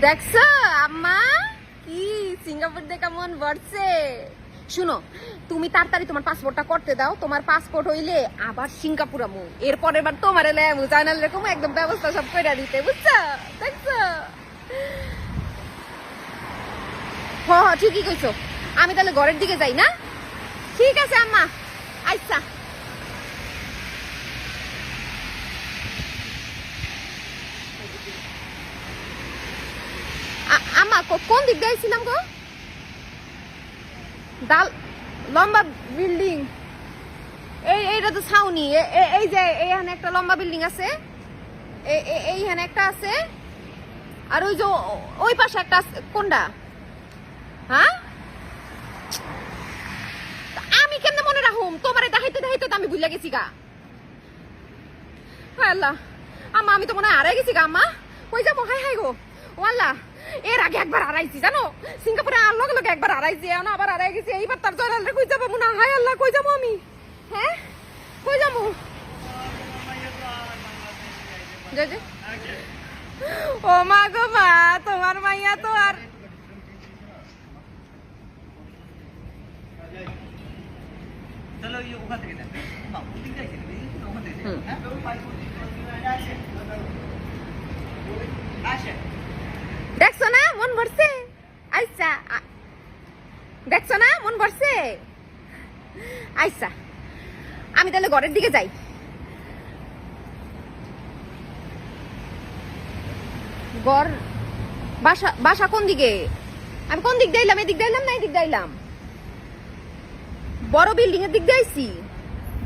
দেখছ, আম্মা? কি সিঙ্গাপুর দেখে কেমন ভরছে শুনো, তুমি তাড়াতাড়ি তোমার পাসপোর্টটা করতে দাও। তোমার পাসপোর্ট হইলে আবার সিঙ্গাপুর আমু। এরপর এবার তোমার এলে জানাল এরকম একদম ব্যবস্থা সব করে দিতে, বুঝছ? দেখছ? হ, ঠিকই কইছো। আমি তাহলে ঘরের দিকে যাই, না? ঠিক আছে, আম্মা। আচ্ছা আ- আম্মা কো- কোন দিক দিয়ে আইছিলাম গো? ডাল লম্বা বিল্ডিং। এই এইটা তো ছাউনি। এই যে এইখানে একটা লম্বা বিল্ডিং আছে। এইখানে একটা আছে। আর ওই যে ওই পাশে একটা কোনটা? হ্যাঁ? আমি কেমনে মনে রাখুম? তোমারে দেখাইতে দেখাইতে তো আমি ভুলে গেছি গা। হায় আল্লাহ। আম্মা, আমি তো মনে হয় হারাই গেছি গা, আম্মা। কই যাব? হাই হাই গো। ও আল্লাহ। এর আগে একবার হারাইছি, জানো? সিঙ্গাপুরে আর লগে লগে একবার হারাইছি, এখন আবার হারাই গেছি। এইবার তার জয়নাল রে কই যাব? হয় হায় আল্লাহ, কই যাব আমি? হ্যাঁ? কই যাব। ও মা গো মা, তোমার মাইয়া তো আর চলো ওখান থেকে হুম। হ্যাঁ আসে আসে দেখছ না মন ভরছে আচ্ছা আ- দেখছ না? মন ভরছে? আচ্ছা আমি তাহলে ঘরের দিকে যাই। ঘর, বাসা বাসা কোন দিকে? আমি কোন দিক দিলাম এদিক দিলাম না এদিক দিলাম বড় বিল্ডিং এর দিক দিয়েছি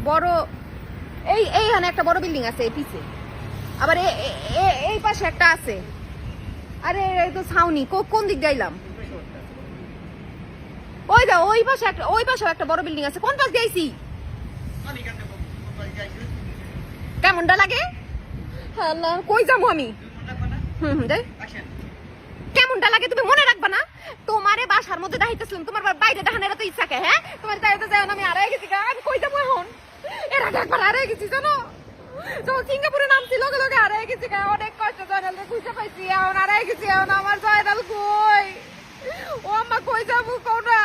বড়, এই, এইখানে একটা বড় বিল্ডিং আছে পিছে আবার এই পাশে একটা আছে। আরে তো ছাউনি। কোন দিক গাইলাম দা ওই পাশে একটা ওই পাশে একটা বড় বিল্ডিং আছে। কোন পাশ আমি কেমনটা লাগে? কই যাব আমি? হুম হুম, কেমনটা লাগে তুমি মনে রাখবা না? তোমারে বাসার মধ্যে দেখাইতেছিলাম তোমার বাইরে দেখানোর তো ইচ্ছা কে হ্যাঁ? তোমার যাইতে যাই আমি আড়াই গেছি আমি কই যাব এখন? এর আগে একবার আড়াই গেছি জানো? যখন সিঙ্গাপুরে নামছি লগে লগে আড়াই গেছি অনেক কষ্ট জয়নাল খুঁজে পাইছি এখন আড়াই গেছি এখন আমার জয়নাল কই ও আম্মা কই যাব কোনটা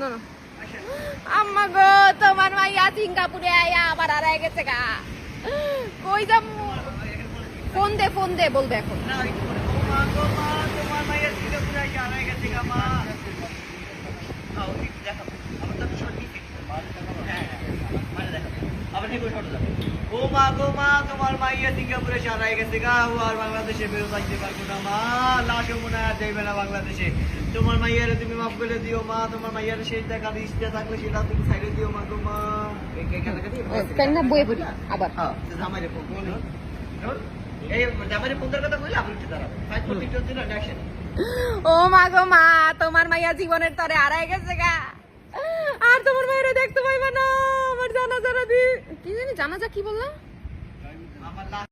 না না আম্মা গো, তোমার মাইয়া সিঙ্গাপুরে আয়া আবার আড়াই গেছে গা। কই যাব? ফোন দে ফোন দে, বলবে এখন। তোমার মায়ের দিকে পুরো জানাই গেছে গা, মা আও এই দেখো আমার তো শর্ট নিতে হ্যাঁ হ্যাঁ, মানে দেখো আবার ঠিক শর্ট যাবে ও মা গো মা তোমার মাইয়া সিঙ্গাপুরে সারাই গেছে গা ও আর বাংলাদেশে বেরো যাইতে পারব না। মা লাশও মনে আর যাইবে না বাংলাদেশে। তোমার মাইয়ারে তুমি মাফ করে দিও মা তোমার মাইয়ারে সেই টাকা ইস্তে থাকলে সেটা তুমি সাইডে দিও মা গো বয়ে বলি আবার। হ্যাঁ জামাইরে এই জামাইরে ফোন কথা কইলে আপনি উঠে দাঁড়াবেন five forty two zero action ও মা গো মা তোমার মাইয়া জীবনের তরে হারাই গেছে গা আর তোমার মায়ের দেখতে পাইবা না আমার জানাজা দি কি জানি জানাজা কি বললাম